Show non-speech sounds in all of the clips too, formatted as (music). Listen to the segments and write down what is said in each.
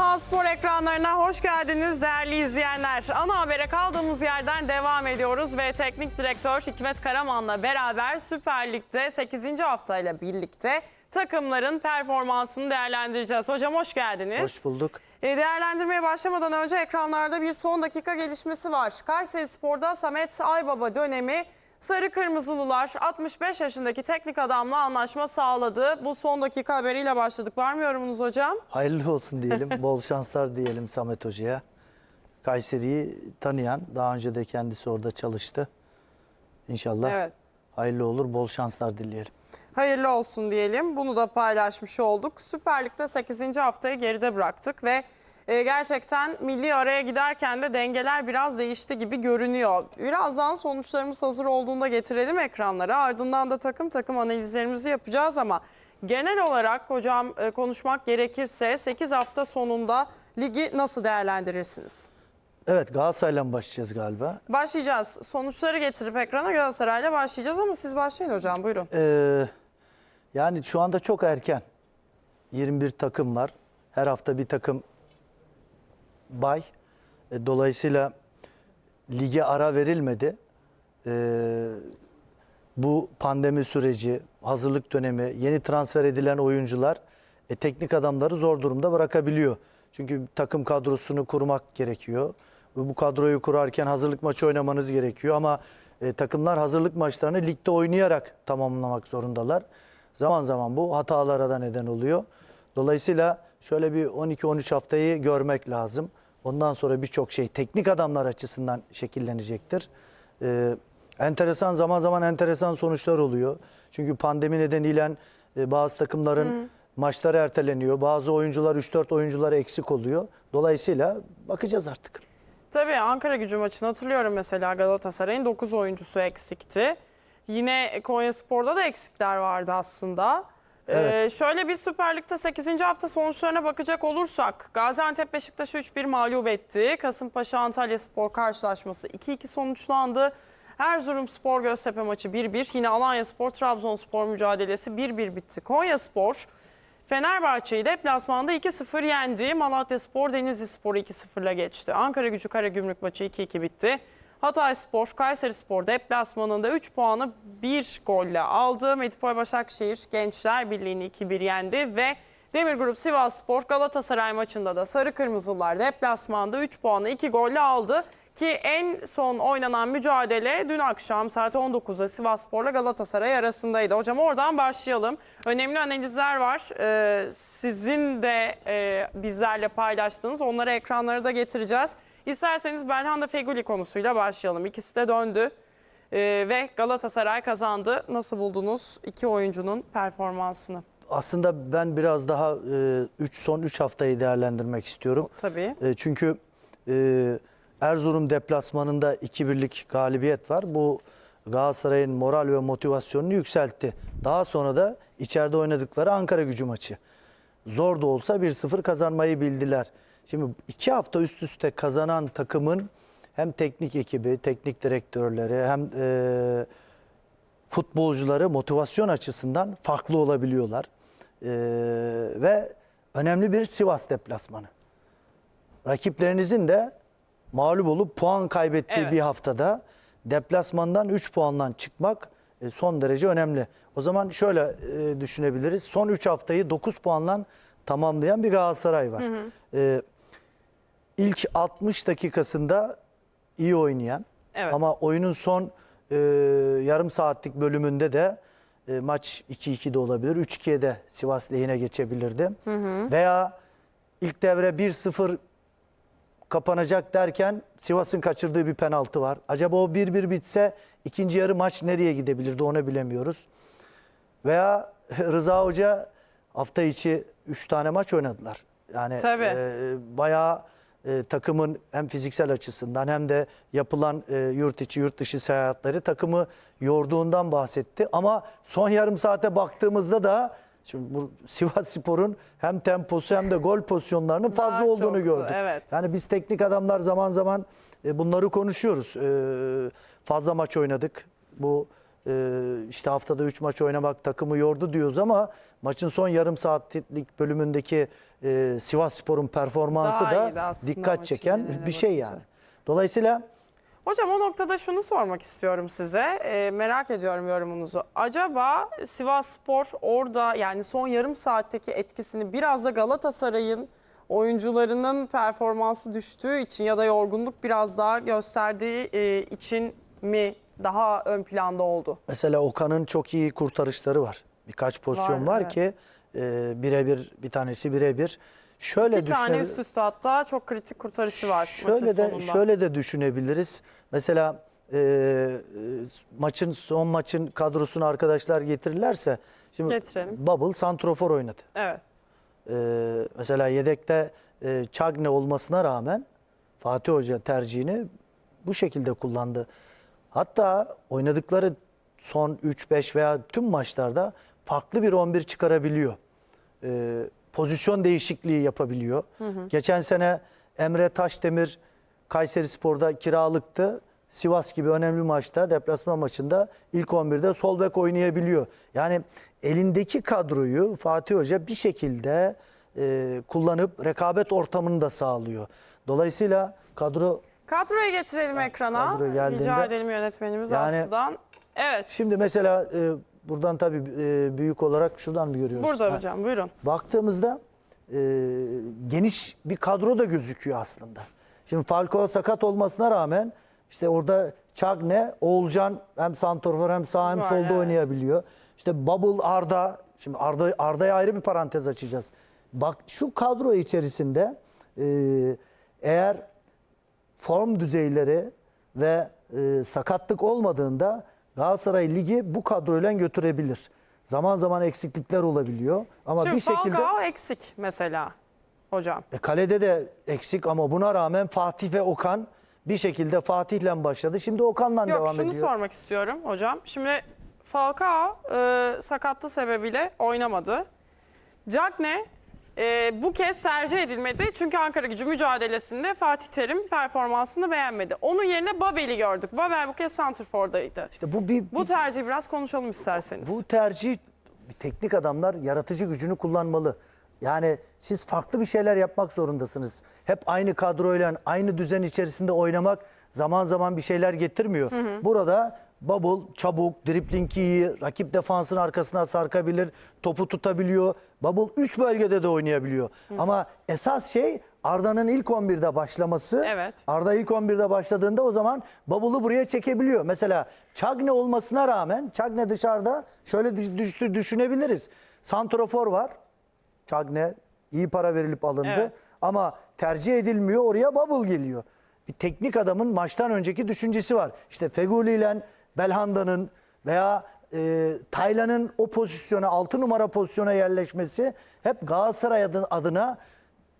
Hal Spor ekranlarına hoş geldiniz değerli izleyenler. Ana habere kaldığımız yerden devam ediyoruz ve teknik direktör Hikmet Karaman'la beraber Süper Lig'de 8. haftayla birlikte takımların performansını değerlendireceğiz. Hocam hoş geldiniz. Hoş bulduk. E, Değerlendirmeye başlamadan önce ekranlarda bir son dakika gelişmesi var. Kayseri Spor'da Samet Aybaba dönemi Sarı Kırmızılılar 65 yaşındaki teknik adamla anlaşma sağladı. Bu son dakika haberiyle başladık. Var mı yorumunuz hocam? Hayırlı olsun (laughs) diyelim. Bol şanslar diyelim Samet Hoca'ya. Kayseri'yi tanıyan, daha önce de kendisi orada çalıştı. İnşallah Evet. hayırlı olur. Bol şanslar dileyelim. Hayırlı olsun diyelim. Bunu da paylaşmış olduk. Süper Lig'de 8. haftayı geride bıraktık ve e, gerçekten milli araya giderken de dengeler biraz değişti gibi görünüyor. Birazdan sonuçlarımız hazır olduğunda getirelim ekranlara. Ardından da takım takım analizlerimizi yapacağız ama genel olarak hocam e, konuşmak gerekirse 8 hafta sonunda ligi nasıl değerlendirirsiniz? Evet Galatasaray'la başlayacağız galiba. Başlayacağız. Sonuçları getirip ekrana Galatasaray'la başlayacağız ama siz başlayın hocam buyurun. Ee, yani şu anda çok erken. 21 takım var. Her hafta bir takım bay. E, dolayısıyla lige ara verilmedi. Ee, bu pandemi süreci, hazırlık dönemi, yeni transfer edilen oyuncular e, teknik adamları zor durumda bırakabiliyor. Çünkü takım kadrosunu kurmak gerekiyor. Bu kadroyu kurarken hazırlık maçı oynamanız gerekiyor ama e, takımlar hazırlık maçlarını ligde oynayarak tamamlamak zorundalar. Zaman zaman bu hatalara da neden oluyor. Dolayısıyla şöyle bir 12-13 haftayı görmek lazım. Ondan sonra birçok şey teknik adamlar açısından şekillenecektir. Ee, enteresan zaman zaman enteresan sonuçlar oluyor. Çünkü pandemi nedeniyle e, bazı takımların maçları erteleniyor. Bazı oyuncular 3-4 oyuncular eksik oluyor. Dolayısıyla bakacağız artık. Tabii Ankara gücü maçını hatırlıyorum mesela Galatasaray'ın 9 oyuncusu eksikti. Yine Konya Spor'da da eksikler vardı aslında. Evet. Ee, şöyle bir Süper Lig'de 8. hafta sonuçlarına bakacak olursak Gaziantep Beşiktaş'ı 3-1 mağlup etti. Kasımpaşa Antalya Spor karşılaşması 2-2 sonuçlandı. Erzurum Spor Göztepe maçı 1-1. Yine Alanya Spor Trabzonspor mücadelesi 1-1 bitti. Konya Spor Fenerbahçe'yi deplasmanda 2-0 yendi. Malatya Spor Denizli Spor'u 2-0'la geçti. Ankara Gücü Karagümrük maçı 2-2 bitti. Hatay Spor, Kayseri Spor deplasmanında 3 puanı 1 golle aldı. Medipol Başakşehir Gençler Birliği'ni 2-1 yendi ve Demir Grup Sivas Spor Galatasaray maçında da Sarı Kırmızılar deplasmanda 3 puanı 2 golle aldı. Ki en son oynanan mücadele dün akşam saat 19'da Sivas Spor'la Galatasaray arasındaydı. Hocam oradan başlayalım. Önemli analizler var. Ee, sizin de e, bizlerle paylaştığınız onları ekranlara da getireceğiz. İsterseniz Belhanda Feguli konusuyla başlayalım. İkisi de döndü Ee, ve Galatasaray kazandı. Nasıl buldunuz iki oyuncunun performansını? Aslında ben biraz daha 3 son 3 haftayı değerlendirmek istiyorum. Tabii. E, Çünkü e, Erzurum deplasmanında 2-1'lik galibiyet var. Bu Galatasaray'ın moral ve motivasyonunu yükseltti. Daha sonra da içeride oynadıkları Ankara gücü maçı. Zor da olsa 1-0 kazanmayı bildiler. Şimdi iki hafta üst üste kazanan takımın hem teknik ekibi, teknik direktörleri hem e, futbolcuları motivasyon açısından farklı olabiliyorlar. E, ve önemli bir Sivas deplasmanı rakiplerinizin de mağlup olup puan kaybettiği Evet. bir haftada deplasmandan 3 puandan çıkmak son derece önemli. O zaman şöyle e, düşünebiliriz. Son 3 haftayı 9 puanla tamamlayan bir Galatasaray var. E, ilk 60 dakikasında iyi oynayan Evet. ama oyunun son e, yarım saatlik bölümünde de e, maç 2-2 de olabilir. 3-2'ye de Sivas lehine geçebilirdi. Veya ilk devre 1-0 kapanacak derken Sivas'ın kaçırdığı bir penaltı var. Acaba o 1-1 bitse ikinci yarı maç nereye gidebilirdi onu bilemiyoruz. Veya (laughs) Rıza Hoca hafta içi 3 tane maç oynadılar. Yani Tabii. e, bayağı e, takımın hem fiziksel açısından hem de yapılan e, yurt içi yurt dışı seyahatleri takımı yorduğundan bahsetti. Ama son yarım saate baktığımızda da şimdi bu Sivas Spor'un hem temposu hem de gol pozisyonlarının fazla Daha olduğunu çoktu, gördük. evet. Yani biz teknik adamlar zaman zaman e, bunları konuşuyoruz. E, fazla maç oynadık. Bu e, işte haftada 3 maç oynamak takımı yordu diyoruz ama maçın son yarım saatlik bölümündeki Sivas Spor'un performansı Daha da dikkat çeken bir şey yani. Dolayısıyla Hocam o noktada şunu sormak istiyorum size. Ee, merak ediyorum yorumunuzu. Acaba Sivas Spor orada yani son yarım saatteki etkisini biraz da Galatasaray'ın oyuncularının performansı düştüğü için ya da yorgunluk biraz daha gösterdiği e, için mi daha ön planda oldu? Mesela Okan'ın çok iyi kurtarışları var. Birkaç pozisyon Var, var, evet. ki e, birebir bir tanesi birebir. Şöyle İki tane üst üste hatta çok kritik kurtarışı var maçın Şöyle de sonunda. şöyle de düşünebiliriz. Mesela e, e, maçın son maçın kadrosunu arkadaşlar getirirlerse şimdi Getirelim. Bubble santrofor oynadı. Evet. E, mesela yedekte e, Cagne olmasına rağmen Fatih Hoca tercihini bu şekilde kullandı. Hatta oynadıkları son 3-5 veya tüm maçlarda farklı bir 11 çıkarabiliyor. E, pozisyon değişikliği yapabiliyor. Geçen sene Emre Taşdemir Kayseri Spor'da kiralıktı. Sivas gibi önemli maçta, deplasman maçında ilk 11'de sol bek oynayabiliyor. Yani elindeki kadroyu Fatih Hoca bir şekilde e, kullanıp rekabet ortamını da sağlıyor. Dolayısıyla kadro Kadroyu getirelim ekrana. kadro geldiğinde- Rica edelim yönetmenimiz Yani- Aslı'dan. Evet. şimdi mesela e, buradan tabii e, büyük olarak şuradan mı görüyoruz? Burada Ha. hocam buyurun. baktığımızda e, geniş bir kadro da gözüküyor aslında. Şimdi Falcao sakat olmasına rağmen işte orada Cagne, Oğulcan hem santorfor hem sağ hem Var, solda evet. oynayabiliyor. İşte Bubble Arda, şimdi Arda Arda'ya ayrı bir parantez açacağız. Bak şu kadro içerisinde e, eğer form düzeyleri ve e, sakatlık olmadığında Galatasaray Ligi bu kadroyla götürebilir. Zaman zaman eksiklikler olabiliyor ama Şimdi bir şekilde Falcao eksik mesela hocam. e, kalede de eksik ama buna rağmen Fatih ve Okan bir şekilde Fatih'le başladı. Şimdi Okan'la Yok devam şunu ediyor. sormak istiyorum hocam. Şimdi Falcao e, sakatlığı sebebiyle oynamadı. Cagne e, bu kez tercih edilmedi. Çünkü Ankara gücü mücadelesinde Fatih Terim performansını beğenmedi. Onun yerine Babel'i gördük. Babel bu kez Santrfor'daydı. İşte bu bir, Bu tercihi biraz konuşalım isterseniz. Bu tercih teknik adamlar yaratıcı gücünü kullanmalı. Yani siz farklı bir şeyler yapmak zorundasınız. Hep aynı kadroyla aynı düzen içerisinde oynamak zaman zaman bir şeyler getirmiyor. Burada Bubble çabuk, dribling iyi, rakip defansın arkasına sarkabilir, topu tutabiliyor. Bubble 3 bölgede de oynayabiliyor. Ama esas şey Arda'nın ilk 11'de başlaması. Evet. Arda ilk 11'de başladığında o zaman Babul'u buraya çekebiliyor. Mesela Cagne olmasına rağmen Cagne dışarıda şöyle düş- düş- düşünebiliriz. Santrofor var. Cagne iyi para verilip alındı. Evet. Ama tercih edilmiyor. Oraya Bubble geliyor. Bir teknik adamın maçtan önceki düşüncesi var. İşte Feguli ile Belhanda'nın veya e, Taylan'ın o pozisyona 6 numara pozisyona yerleşmesi hep Galatasaray adı- adına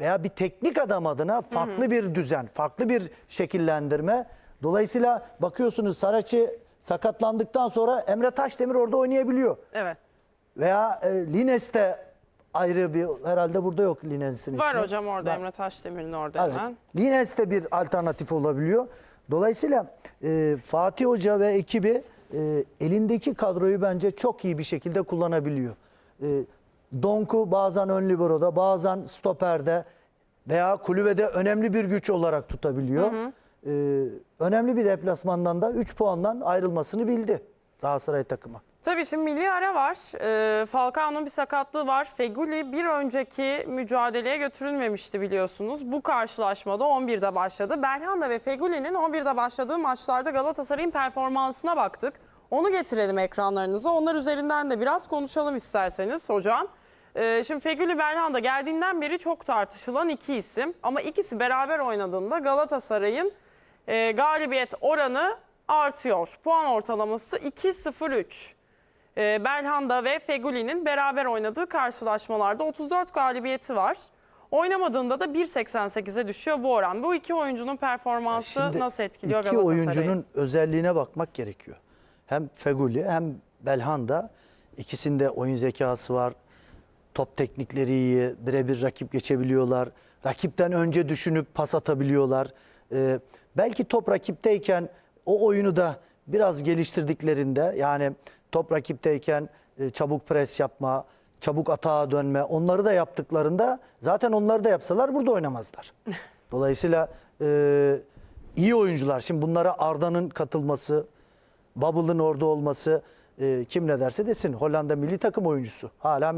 veya bir teknik adam adına farklı bir düzen, farklı bir şekillendirme. Dolayısıyla bakıyorsunuz Saraçı sakatlandıktan sonra Emre Taşdemir orada oynayabiliyor. Evet. Veya e, Lines de ayrı bir herhalde burada yok Lines'in Var ismi. hocam orada Var. Emre Taşdemir'in orada Evet. hemen. Lines de bir alternatif olabiliyor. Dolayısıyla e, Fatih Hoca ve ekibi e, elindeki kadroyu bence çok iyi bir şekilde kullanabiliyor. E, Donku bazen ön libero'da, bazen stoperde veya kulübede önemli bir güç olarak tutabiliyor. E, önemli bir deplasmandan da 3 puandan ayrılmasını bildi Galatasaray takımı. Tabii şimdi milli ara var. Ee, Falcao'nun bir sakatlığı var. Feguli bir önceki mücadeleye götürülmemişti biliyorsunuz. Bu karşılaşmada 11'de başladı. Belhanda ve Feguli'nin 11'de başladığı maçlarda Galatasaray'ın performansına baktık. Onu getirelim ekranlarınıza. Onlar üzerinden de biraz konuşalım isterseniz hocam. Ee, şimdi Feguli Belhanda geldiğinden beri çok tartışılan iki isim. Ama ikisi beraber oynadığında Galatasaray'ın e, galibiyet oranı artıyor. Puan ortalaması 2-0-3. E, Belhanda ve Feguli'nin beraber oynadığı karşılaşmalarda 34 galibiyeti var. Oynamadığında da 1.88'e düşüyor bu oran. Bu iki oyuncunun performansı Şimdi nasıl etkiliyor iki Galatasaray'ı? oyuncunun özelliğine bakmak gerekiyor. Hem Feguli hem Belhanda ikisinde oyun zekası var. Top teknikleri iyi, birebir rakip geçebiliyorlar. Rakipten önce düşünüp pas atabiliyorlar. Ee, belki top rakipteyken o oyunu da biraz geliştirdiklerinde yani top rakipteyken e, çabuk pres yapma, çabuk atağa dönme onları da yaptıklarında zaten onları da yapsalar burada oynamazlar. (laughs) Dolayısıyla e, iyi oyuncular. Şimdi bunlara Arda'nın katılması, Bubble'ın orada olması e, kim ne derse desin Hollanda milli takım oyuncusu. Hala